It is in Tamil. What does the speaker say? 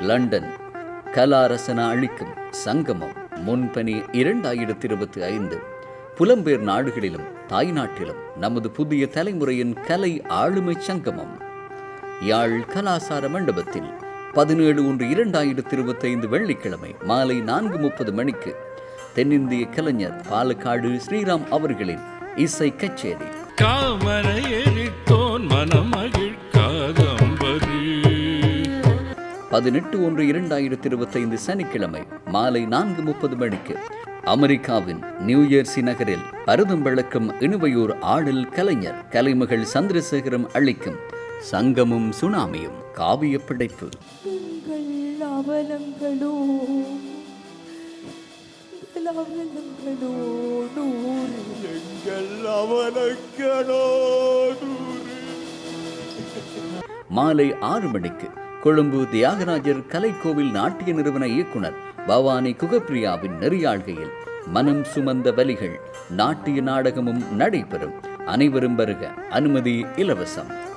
லண்டன். கலாரசன அளிக்கும் சங்கமம் முன்பணி இரண்டாயிரத்தி இருபத்தி ஐந்து புலம்பெயர் நாடுகளிலும் தாய்நாட்டிலும் நமது புதிய தலைமுறையின் கலை ஆளுமை சங்கமம். யாழ் கலாசார மண்டபத்தில் பதினேழு ஒன்று இரண்டாயிரத்தி இருபத்தி ஐந்து வெள்ளிக்கிழமை மாலை நான்கு முப்பது மணிக்கு தென்னிந்திய கலைஞர் பாலக்காடு ஸ்ரீராம் அவர்களின் இசை கச்சேரி. காமனை பதினெட்டு ஒன்று இரண்டாயிரத்தி இருபத்தைந்து சனிக்கிழமை மாலை நான்கு முப்பது மணிக்கு அமெரிக்காவின் நியூயர்சி நகரில் பரதம் விளக்கும் இணுவையூர் ஆடல் கலைஞர் கலைமகள் சந்திரசேகரம் அளிக்கும் சங்கமும் சுனாமியும் காவிய படைப்பு மாலை ஆறு மணிக்கு கொழும்பு தியாகராஜர் கலைக்கோவில் நாட்டிய நிறுவன இயக்குனர் பவானி குகப்பிரியாவின் நெறியாழ்கையில் மனம் சுமந்த வலிகள் நாட்டிய நாடகமும் நடைபெறும். அனைவரும் வருக. அனுமதி இலவசம்.